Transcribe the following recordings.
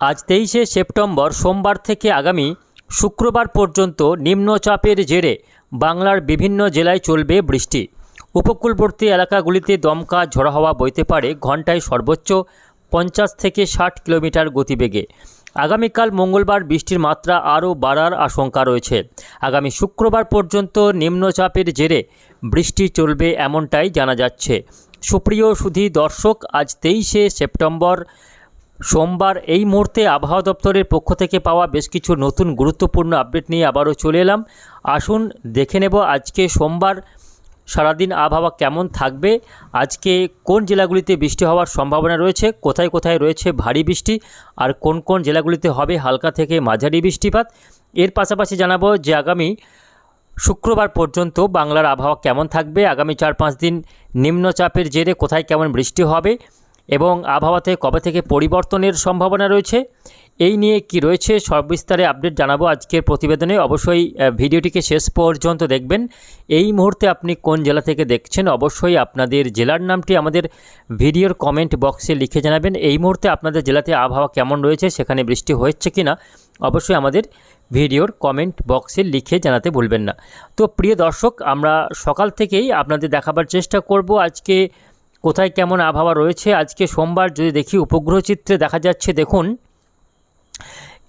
আজ তেইশে সেপ্টেম্বর সোমবার থেকে আগামী শুক্রবার পর্যন্ত নিম্নচাপের জেরে বাংলার বিভিন্ন জেলায় চলবে বৃষ্টি। উপকূলবর্তী এলাকাগুলিতে দমকা ঝড়ো হাওয়া বইতে পারে ঘন্টায় সর্বোচ্চ পঞ্চাশ থেকে ষাট কিলোমিটার গতিবেগে। আগামীকাল মঙ্গলবার বৃষ্টির মাত্রা আরও বাড়ার আশঙ্কা রয়েছে। আগামী শুক্রবার পর্যন্ত নিম্নচাপের জেরে বৃষ্টি চলবে এমনটাই জানা যাচ্ছে। সুপ্রিয় সুধী দর্শক, আজ তেইশে সেপ্টেম্বর সোমবার এই মুহূর্তে আবহাওয়া দপ্তরের পক্ষ থেকে পাওয়া বেশ কিছু নতুন গুরুত্বপূর্ণ আপডেট নিয়ে আবারও চলে এলাম। আসুন দেখে নেব আজকে সোমবার সারাদিন আবহাওয়া কেমন থাকবে, আজকে কোন জেলাগুলিতে বৃষ্টি হওয়ার সম্ভাবনা রয়েছে, কোথায় কোথায় রয়েছে ভারী বৃষ্টি, আর কোন কোন জেলাগুলিতে হবে হালকা থেকে মাঝারি বৃষ্টিপাত। এর পাশাপাশি জানাব যে আগামী শুক্রবার পর্যন্ত বাংলার আবহাওয়া কেমন থাকবে, আগামী চার পাঁচ দিন নিম্নচাপের জেরে কোথায় কেমন বৃষ্টি হবে এবং আবহাওয়াতে কবে থেকে পরিবর্তনের সম্ভাবনা রয়েছে? এই নিয়ে কি রয়েছে সবিস্তারে আপডেট জানাব আজকের প্রতিবেদনে। অবশ্যই ভিডিওটিকে শেষ পর্যন্ত দেখবেন। এই মুহূর্তে আপনি কোন জেলা থেকে দেখছেন, অবশ্যই আপনাদের জেলার নামটি আমাদের ভিডিওর কমেন্ট বক্সে লিখে জানাবেন। এই মুহূর্তে আপনাদের জেলাতে আবহাওয়া কেমন রয়েছে, সেখানে বৃষ্টি হয়েছে কি না অবশ্যই আমাদের ভিডিওর কমেন্ট বক্সে লিখে জানাতে ভুলবেন না। তো প্রিয় দর্শক, আমরা সকাল থেকেই আপনাদের দেখাবার চেষ্টা করব আজকে কোথায় কেমন আবহাওয়া রয়েছে? আজকে সোমবার যদি দেখি উপগ্রহ চিত্রে দেখা যাচ্ছে, দেখুন।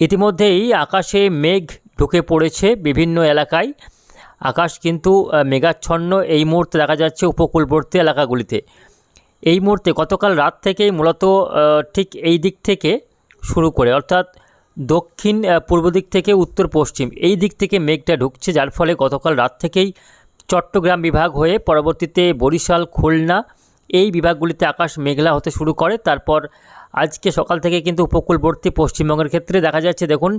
ইতিমধ্যেই আকাশে মেঘ ঢুকে পড়েছে বিভিন্ন এলাকায়। আকাশ কিন্তু মেঘাচ্ছন্ন। এই মুহূর্তে দেখা যাচ্ছে উপকূলবর্তী এলাকাগুলিতে। এই মুহূর্তে গতকাল রাত থেকেই মূলত ঠিক এই দিক থেকে শুরু করে, অর্থাৎ দক্ষিণ পূর্ব দিক থেকে উত্তর পশ্চিম এই দিক থেকে মেঘটা ঢুকছে। যার ফলে গতকাল রাত থেকেই চট্টগ্রাম বিভাগ হয়ে পরবর্তীতে বরিশাল, খুলনা এই বিভাগগুলিতে আকাশ মেঘলা হতে শুরু করে। তারপর আজকে সকাল থেকে কিন্তু উপকূলবর্তী পশ্চিমবঙ্গের ক্ষেত্রে দেখা যাচ্ছে, দেখুন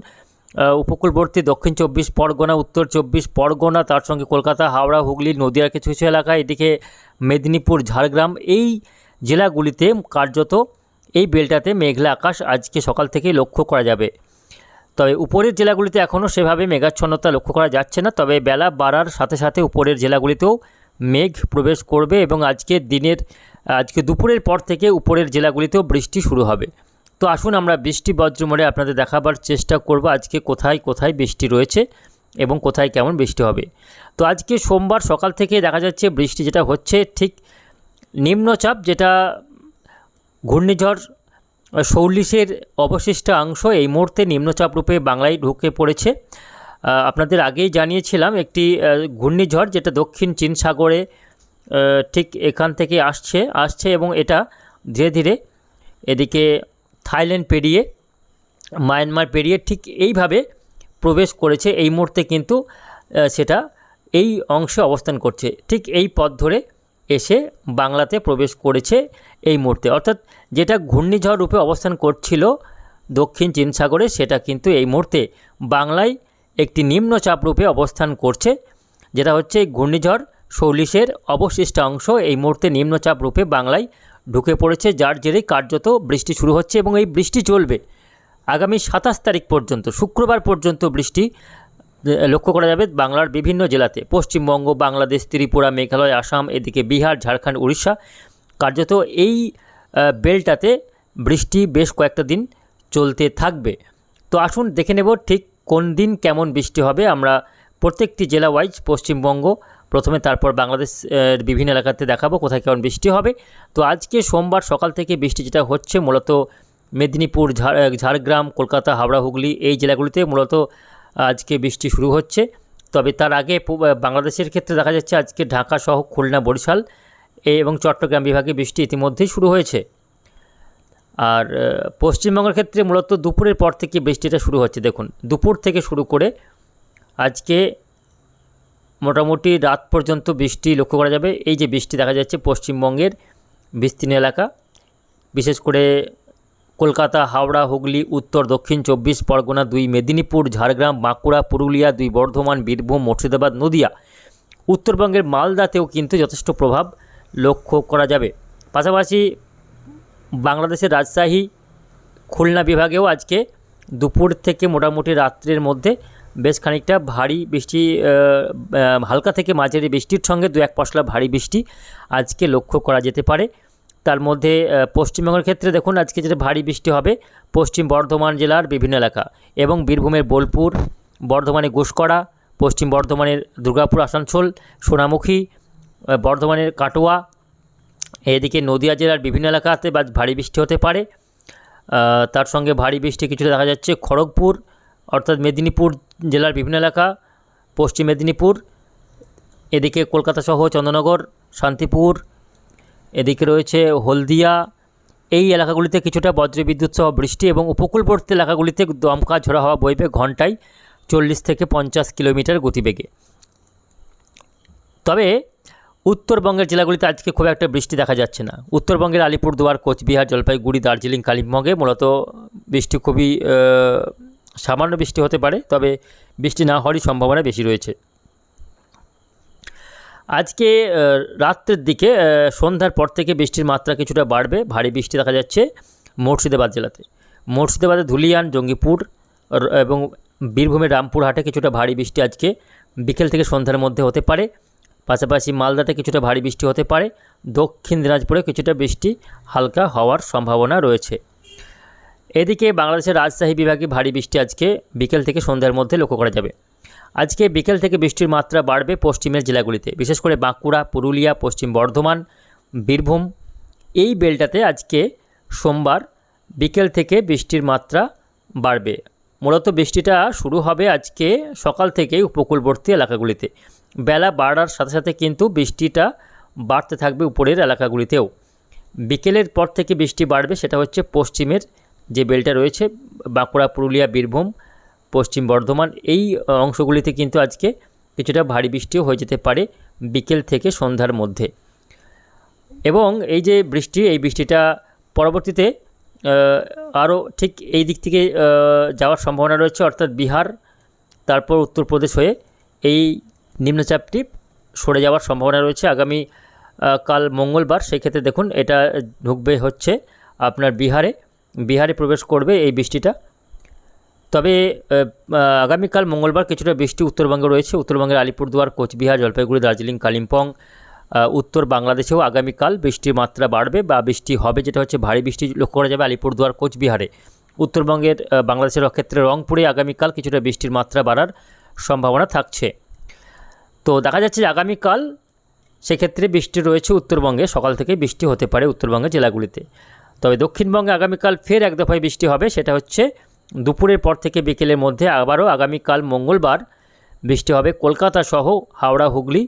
উপকূলবর্তী দক্ষিণ চব্বিশ পরগনা, উত্তর চব্বিশ পরগনা, তার সঙ্গে কলকাতা, হাওড়া, হুগলি, নদীয়ার কিছু কিছু এলাকা এদিকে মেদিনীপুর, ঝাড়গ্রাম, এই জেলাগুলিতে কার্যত এই বেলটাতে মেঘলা আকাশ আজকে সকাল থেকেই লক্ষ্য করা যাবে। তবে উপরের জেলাগুলিতে এখনও সেভাবে মেঘাচ্ছন্নতা লক্ষ্য করা যাচ্ছে না। তবে বেলা বাড়ার সাথে সাথে উপরের জেলাগুলিতেও মেঘ প্রবেশ করবে এবং আজকে দিনের, আজকে দুপুরের পর থেকে উপরের জেলাগুলিতেও বৃষ্টি শুরু হবে। তো আসুন আমরা বৃষ্টি বজ্রমোড়ে আপনাদের দেখাবার চেষ্টা করব আজকে কোথায় কোথায় বৃষ্টি রয়েছে এবং কোথায় কেমন বৃষ্টি হবে। তো আজকে সোমবার সকাল থেকে দেখা যাচ্ছে বৃষ্টি যেটা হচ্ছে ঠিক নিম্নচাপ যেটা ঘূর্ণিঝড় শৌলিশের অবশিষ্ট অংশ এই মুহূর্তে নিম্নচাপ রূপে বাংলায় ঢুকে পড়েছে। আপনাদের আগেই জানিয়েছিলাম একটি ঘূর্ণিঝড় যেটা দক্ষিণ চীন সাগরে ঠিক এখান থেকে আসছে আসছে এবং এটা ধীরে ধীরে এদিকে থাইল্যান্ড পেরিয়ে, মায়ানমার পেরিয়ে ঠিক এইভাবে প্রবেশ করেছে। এই মুহূর্তে কিন্তু সেটা এই অংশে অবস্থান করছে। ঠিক এই পথ ধরে এসে বাংলাতে প্রবেশ করেছে এই মুহূর্তে। অর্থাৎ যেটা ঘূর্ণিঝড় রূপে অবস্থান করছিল দক্ষিণ চীন সাগরে, সেটা কিন্তু এই মুহূর্তে বাংলায় একটি নিম্নচাপ রূপে অবস্থান করছে, যেটা হচ্ছে ঘূর্ণিঝড় শৌলিশের অবশিষ্ট অংশ। এই মুহূর্তে নিম্নচাপ রূপে বাংলায় ঢুকে পড়েছে, যার জেরে কার্যত বৃষ্টি শুরু হচ্ছে এবং এই বৃষ্টি চলবে। আগামী সাতাশ তারিখ পর্যন্ত, শুক্রবার পর্যন্ত বৃষ্টি লক্ষ্য করা যাবে বাংলার বিভিন্ন জেলাতে। পশ্চিমবঙ্গ, বাংলাদেশ, ত্রিপুরা, মেঘালয়, আসাম, এদিকে বিহার, ঝাড়খণ্ড, উড়িষ্যা। কার্যত এই বেলটাতে বৃষ্টি বেশ কয়েকটা দিন চলতে থাকবে। তো আসুন দেখে নেব ঠিক কোন দিন কেমন বৃষ্টি হবে আমরা প্রত্যেকটি জেলা ওয়াইজ পশ্চিমবঙ্গ, প্রথমে তারপর বাংলাদেশ বিভিন্ন এলাকাতে দেখাবো কোথায় কেমন বৃষ্টি হবে। তো আজকে সোমবার সকাল থেকে বৃষ্টি যেটা হচ্ছে মূলত মেদিনীপুর, ঝাড় ঝাড়গ্রাম, কলকাতা, হাওড়া, হুগলি এই জেলাগুলিতে মূলত আজকে বৃষ্টি শুরু হচ্ছে। তবে তার আগে বাংলাদেশের ক্ষেত্রে দেখা যাচ্ছে আজকে ঢাকা সহ খুলনা, বরিশাল এবং চট্টগ্রাম বিভাগে বৃষ্টি ইতিমধ্যেই শুরু হয়েছে। আর পশ্চিমবঙ্গের ক্ষেত্রে মূলত দুপুরের পর থেকে বৃষ্টিটা শুরু হচ্ছে। দেখুন, দুপুর থেকে শুরু করে আজকে মোটামুটি রাত পর্যন্ত বৃষ্টি লক্ষ্য করা যাবে। এই যে বৃষ্টি দেখা যাচ্ছে পশ্চিমবঙ্গের বিস্তীর্ণ এলাকা, বিশেষ করে কলকাতা, হাওড়া, হুগলি, উত্তর, দক্ষিণ চব্বিশ পরগনা, দুই মেদিনীপুর, ঝাড়গ্রাম, বাঁকুড়া, পুরুলিয়া, দুই বর্ধমান, বীরভূম, মুর্শিদাবাদ, নদিয়া। উত্তরবঙ্গের মালদাতেও কিন্তু যথেষ্ট প্রভাব লক্ষ্য করা যাবে। পাশাপাশি বাংলাদেশের রাজশাহী, খুলনা বিভাগেও আজকে দুপুর থেকে মোটামুটি রাত্রের মধ্যে বেশ খানিকটা ভারী বৃষ্টি হালকা থেকে মাঝারি বৃষ্টির সঙ্গে দু এক পশলা ভারী বৃষ্টি আজকে লক্ষ্য করা যেতে পারে। তার মধ্যে পশ্চিমবঙ্গের ক্ষেত্রে দেখুন আজকে যেটা ভারী বৃষ্টি হবে, পশ্চিম বর্ধমান জেলার বিভিন্ন এলাকা এবং বীরভূমের বোলপুর, বর্ধমানের ঘুষকরা পশ্চিম বর্ধমানের দুর্গাপুর, আসানসোল, সোনামুখী বর্ধমানের কাটোয়া এদিকে নদিয়া জেলার বিভিন্ন এলাকাতে বা ভারী বৃষ্টি হতে পারে। তার সঙ্গে ভারী বৃষ্টি কিছুটা দেখা যাচ্ছে খড়গপুর, অর্থাৎ মেদিনীপুর জেলার বিভিন্ন এলাকা, পশ্চিম মেদিনীপুর, এদিকে কলকাতা সহ চন্দ্রনগর, শান্তিপুর, এদিকে রয়েছে হলদিয়া। এই এলাকাগুলিতে কিছুটা বজ্রবিদ্যুৎ সহ বৃষ্টি এবং উপকূলবর্তী এলাকাগুলিতে দমকা ঝোড়া হওয়া বইবে ঘন্টায় চল্লিশ থেকে পঞ্চাশ কিলোমিটার গতিবেগে। তবে উত্তরবঙ্গের জেলাগুলিতে আজকে খুব একটা বৃষ্টি দেখা যাচ্ছে না। উত্তরবঙ্গের আলিপুরদুয়ার, কোচবিহার, জলপাইগুড়ি, দার্জিলিং, কালিম্পংয়ে মূলত বৃষ্টি খুবই সামান্য বৃষ্টি হতে পারে, তবে বৃষ্টি না হওয়ারই সম্ভাবনা বেশি রয়েছে। আজকে রাত্রের দিকে সন্ধ্যার পর থেকে বৃষ্টির মাত্রা কিছুটা বাড়বে, ভারী বৃষ্টি দেখা যাচ্ছে মুর্শিদাবাদ জেলাতে। মুর্শিদাবাদে ধুলিয়ান, জঙ্গিপুর এবং বীরভূমের রামপুরহাটে কিছুটা ভারী বৃষ্টি আজকে বিকেল থেকে সন্ধ্যার মধ্যে হতে পারে। পাশাপাশি মালদাতে কিছুটা ভারী বৃষ্টি হতে পারে। দক্ষিণ দিনাজপুরে কিছুটা বৃষ্টি হালকা হওয়ার সম্ভাবনা রয়েছে। এদিকে বাংলাদেশের রাজশাহী বিভাগে ভারী বৃষ্টি আজকে বিকেল থেকে সন্ধ্যার মধ্যে লক্ষ্য করা যাবে। আজকে বিকেল থেকে বৃষ্টির মাত্রা বাড়বে পশ্চিমের জেলাগুলিতে। বিশেষ করে বাঁকুড়া, পুরুলিয়া, পশ্চিম বর্ধমান, বীরভূম। এই বেলটাতে আজকে সোমবার বিকেল থেকে বৃষ্টির মাত্রা বাড়বে। মূলত বৃষ্টিটা শুরু হবে আজকে সকাল থেকেই উপকূলবর্তী এলাকাগুলিতে। বেলা বাড়ার সাথে সাথে কিন্তু বৃষ্টিটা বাড়তে থাকবে উপরের এলাকাগুলিতেও। বিকেলের পর থেকে বৃষ্টি বাড়বে, সেটা হচ্ছে পশ্চিমের যে বেলটা রয়েছে, বাঁকুড়া, পুরুলিয়া, বীরভূম, পশ্চিম বর্ধমান, এই অংশগুলিতে কিন্তু আজকে কিছুটা ভারী বৃষ্টিও হয়ে যেতে পারে বিকেল থেকে সন্ধ্যার মধ্যে। এবং এই যে বৃষ্টি, এই বৃষ্টিটা পরবর্তীতে আরও ঠিক এই দিক থেকে যাওয়ার সম্ভাবনা রয়েছে, অর্থাৎ বিহার, তারপর উত্তরপ্রদেশ হয়ে এই নিম্নচাপটি সরে যাওয়ার সম্ভাবনা রয়েছে। আগামী কাল মঙ্গলবার সেই ক্ষেত্রে দেখুন এটা ঢুকবে হচ্ছে আপনার বিহারে। বিহারে প্রবেশ করবে এই বৃষ্টিটা। তবে আগামীকাল মঙ্গলবার কিছুটা বৃষ্টি উত্তরবঙ্গে রয়েছে। উত্তরবঙ্গের আলিপুরদুয়ার, কোচবিহার, জলপাইগুড়ি, দার্জিলিং, কালিম্পং উত্তর বাংলাদেশেও আগামীকাল বৃষ্টির মাত্রা বাড়বে বা বৃষ্টি হবে, যেটা হচ্ছে ভারী বৃষ্টি লক্ষ্য করা যাবে আলিপুরদুয়ার, কোচবিহারে। উত্তরবঙ্গের বাংলাদেশের ক্ষেত্রে রংপুরে আগামীকাল কিছুটা বৃষ্টির মাত্রা বাড়ার সম্ভাবনা থাকছে। তো দেখা যাচ্ছে যে আগামীকাল সেক্ষেত্রে বৃষ্টি রয়েছে উত্তরবঙ্গে। সকাল থেকে বৃষ্টি হতে পারে উত্তরবঙ্গের জেলাগুলিতে। তবে দক্ষিণবঙ্গে আগামীকাল ফের এক দফায় বৃষ্টি হবে। সেটা হচ্ছে দুপুরের পর থেকে বিকেলের মধ্যে আবারও আগামীকাল মঙ্গলবার বৃষ্টি হবে। কলকাতা সহ হাওড়া, হুগলি,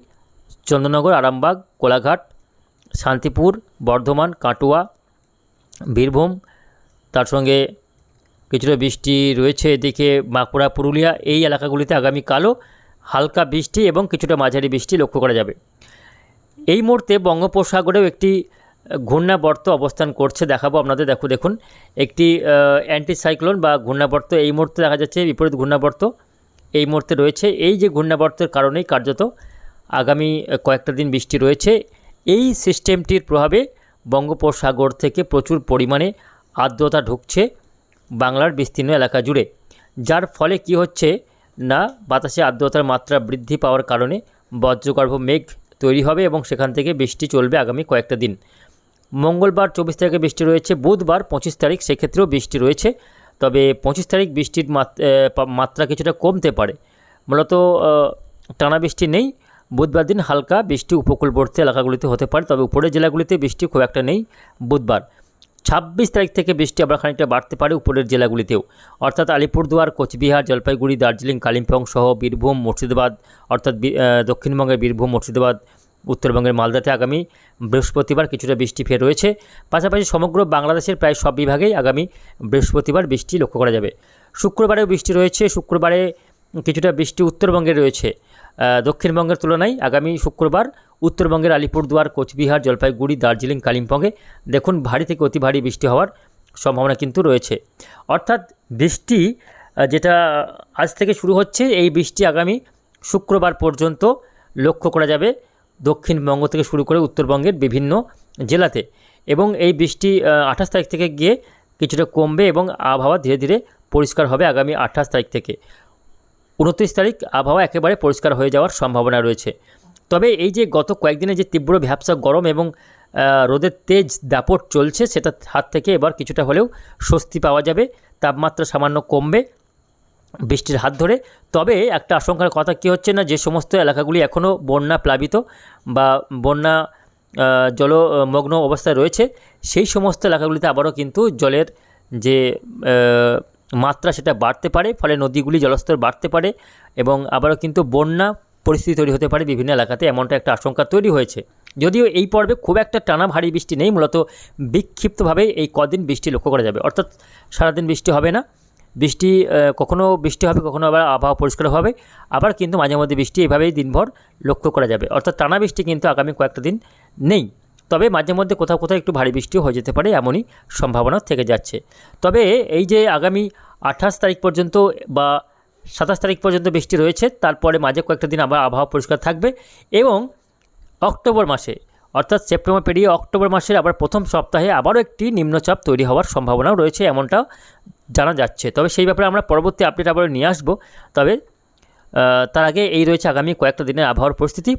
চন্দ্রনগর, আরামবাগ, কোলাঘাট, শান্তিপুর, বর্ধমান, কাটোয়া, বীরভূম, তার সঙ্গে কিছুটা বৃষ্টি রয়েছে এদিকে বাঁকুড়া, পুরুলিয়া। এই এলাকাগুলিতে আগামীকালও হালকা বৃষ্টি এবং কিছুটা মাঝারি বৃষ্টি লক্ষ্য করা যাবে। এই মুহূর্তে বঙ্গোপসাগরেও একটি ঘূর্ণাবর্ত অবস্থান করছে দেখাবো আপনাদের। দেখো, দেখুন, একটি অ্যান্টিসাইক্লোন বা ঘূর্ণাবর্ত, এই মুহূর্তে দেখা যাচ্ছে বিপরীত ঘূর্ণাবর্ত এই মুহূর্তে রয়েছে। এই যে ঘূর্ণাবর্তের কারণেই কার্যত আগামী কয়েকটা দিন বৃষ্টি রয়েছে। এই সিস্টেমটির প্রভাবে বঙ্গোপসাগর থেকে প্রচুর পরিমাণে আর্দ্রতা ঢুকছে বাংলার বিস্তীর্ণ এলাকা জুড়ে। যার ফলে কি হচ্ছে না, বাতাসে আর্দ্রতার মাত্রা বৃদ্ধি পাওয়ার কারণে বজ্রগর্ভ মেঘ তৈরি হবে এবং সেখান থেকে বৃষ্টি চলবে আগামী কয়েকটা দিন। মঙ্গলবার চব্বিশ তারিখে বৃষ্টি রয়েছে, বুধবার পঁচিশ তারিখ, সেক্ষেত্রেও বৃষ্টি রয়েছে, তবে পঁচিশ তারিখ বৃষ্টির মাত- মাত্রা কিছুটা কমতে পারে। মূলত টানা বৃষ্টি নেই, বুধবার দিন হালকা বৃষ্টি উপকূলবর্তী এলাকাগুলিতে হতে পারে, তবে উপরের জেলাগুলিতে বৃষ্টি খুব একটা নেই বুধবার। ছাব্বিশ তারিখ থেকে বৃষ্টি আবার খানিকটা বাড়তে পারে উপরের জেলাগুলিতেও। অর্থাৎ আলিপুরদুয়ার, কোচবিহার, জলপাইগুড়ি, দার্জিলিং, কালিম্পং সহ বীরভূম, মুর্শিদাবাদ, অর্থাৎ দক্ষিণবঙ্গের বীরভূম, মুর্শিদাবাদ, উত্তরবঙ্গের মালদাতে আগামী বৃহস্পতিবার কিছুটা বৃষ্টি ফের রয়েছে। পাশাপাশি সমগ্র বাংলাদেশের প্রায় সব বিভাগেই আগামী বৃহস্পতিবার বৃষ্টি লক্ষ্য করা যাবে। শুক্রবারেও বৃষ্টি রয়েছে। শুক্রবারে কিছুটা বৃষ্টি উত্তরবঙ্গে রয়েছে। দক্ষিণবঙ্গের তুলনায় আগামী শুক্রবার উত্তরবঙ্গের আলিপুরদুয়ার, কোচবিহার, জলপাইগুড়ি, দার্জিলিং, কালিম্পংয়ে। দেখুন, ভারী থেকে অতি ভারী বৃষ্টি হওয়ার সম্ভাবনা কিন্তু রয়েছে। অর্থাৎ বৃষ্টি যেটা আজ থেকে শুরু হচ্ছে, এই বৃষ্টি আগামী শুক্রবার পর্যন্ত লক্ষ্য করা যাবে দক্ষিণবঙ্গ থেকে শুরু করে উত্তরবঙ্গের বিভিন্ন জেলাতে। এবং এই বৃষ্টি আঠাশ তারিখ থেকে গিয়ে কিছুটা কমবে এবং আবহাওয়া ধীরে ধীরে পরিষ্কার হবে আগামী আঠাশ তারিখ থেকে। উনত্রিশ তারিখ আবহাওয়া একেবারে পরিষ্কার হয়ে যাওয়ার সম্ভাবনা রয়েছে। তবে এই যে গত কয়েকদিনে যে তীব্র ভ্যাবসা গরম এবং রোদের তেজ দাপট চলছে, সেটা হাত থেকে এবার কিছুটা হলেও স্বস্তি পাওয়া যাবে। তাপমাত্রা সামান্য কমবে বৃষ্টির হাত ধরে। তবে একটা আশঙ্কার কথা কী হচ্ছে না, যে সমস্ত এলাকাগুলি এখনও বন্যা প্লাবিত বা বন্যা জলমগ্ন অবস্থায় রয়েছে, সেই সমস্ত এলাকাগুলিতে আবারও কিন্তু জলের যে মাত্রা সেটা বাড়তে পারে। ফলে নদীগুলি জলস্তর বাড়তে পারে এবং আবারও কিন্তু বন্যা পরিস্থিতি তৈরি হতে পারে বিভিন্ন এলাকাতে। এমনটা একটা আশঙ্কা তৈরি হয়েছে। যদিও এই পর্বে খুব একটা টানা ভারী বৃষ্টি নেই, মূলত বিক্ষিপ্তভাবে এই কদিন বৃষ্টি লক্ষ্য করা যাবে। অর্থাৎ সারাদিন বৃষ্টি হবে না। বৃষ্টি কখনও বৃষ্টি হবে কখনও আবার আবহাওয়া পরিষ্কার হবে। আবার কিন্তু মাঝে মধ্যে বৃষ্টি এভাবেই দিনভর লক্ষ্য করা যাবে। অর্থাৎ টানা বৃষ্টি কিন্তু আগামী কয়েকটা দিন নেই। তবে মাঝে মধ্যে কোথাও কোথাও একটু ভারী বৃষ্টিও হয়ে যেতে পারে, এমনই সম্ভাবনা থেকে যাচ্ছে। তবে এই যে আগামী আঠাশ তারিখ পর্যন্ত বা সাতাশ তারিখ পর্যন্ত বৃষ্টি রয়েছে, তারপরে মাঝে কয়েকটা দিন আবার আবহাওয়া পরিষ্কার থাকবে এবং অক্টোবর মাসে, অর্থাৎ সেপ্টেম্বর পেরিয়ে অক্টোবর মাসের আবার প্রথম সপ্তাহে আবারও একটি নিম্নচাপ তৈরি হওয়ার সম্ভাবনাও রয়েছে এমনটা জানা যাচ্ছে। তবে সেই ব্যাপারে আমরা পরবর্তী আপডেট আবার নিয়ে আসব। তবে তার আগে এই রয়েছে আগামী কয়েকটা দিনের আবহাওয়ার পরিস্থিতি।